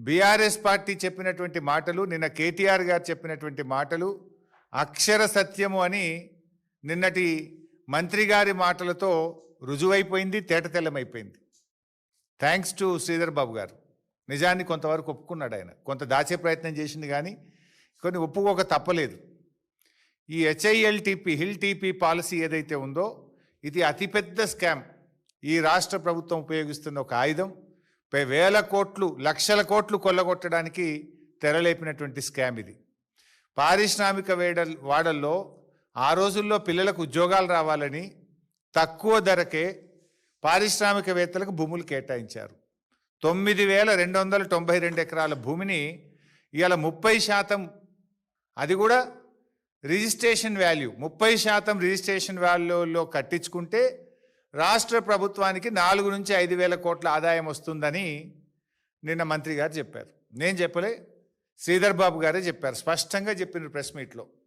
BRS party చెప్పినటువంటి మాటలు నిన్న కేటీఆర్ గారు చెప్పినటువంటి మాటలు అక్షర సత్యము అని నిన్నటి మంత్రి గారి మాటలతో రుజువైపోయింది తేటతెల్లమైపోయింది. Thanks to Sridhar Babu garu. నిజాన్ని కొంతవరకు ఒప్పుకున్నాడు ఆయన. కొంత దాచే ప్రయత్నం చేసింది కానీ కొన్ని ఒప్పుకోక తప్పలేదు. ఈ హెచ్ఐఎల్టీపీ హిల్ టీపీ పాలసీ ఏదైతే ఉందో ఇది అతిపెద్ద స్కామ్. ఈ రాష్ట్ర ప్రభుత్వం ఉపయోగిస్తున్న ఒక ఆయుధం. వేల కోట్లు లక్షల కోట్లు కొల్లగొట్టడానికి తెరలేపినటువంటి స్కామ్ ఇది. పారిశ్రామిక వేడ వాడల్లో ఆ రోజుల్లో పిల్లలకు ఉద్యోగాలు రావాలని తక్కువ ధరకే పారిశ్రామికవేత్తలకు భూములు కేటాయించారు. తొమ్మిది వేల రెండు వందల తొంభై రెండు ఎకరాల భూమిని ఇవాళ ముప్పై శాతం అది కూడా రిజిస్ట్రేషన్ వాల్యూ ముప్పై శాతం రిజిస్ట్రేషన్ వాల్యూలో కట్టించుకుంటే రాష్ట్ర ప్రభుత్వానికి నాలుగు నుంచి ఐదు వేల కోట్ల ఆదాయం వస్తుందని నిన్న మంత్రి గారు చెప్పారు. నేను చెప్పలే. శ్రీధర్ బాబు గారే చెప్పారు. స్పష్టంగా చెప్పిన ప్రెస్ మీట్లో.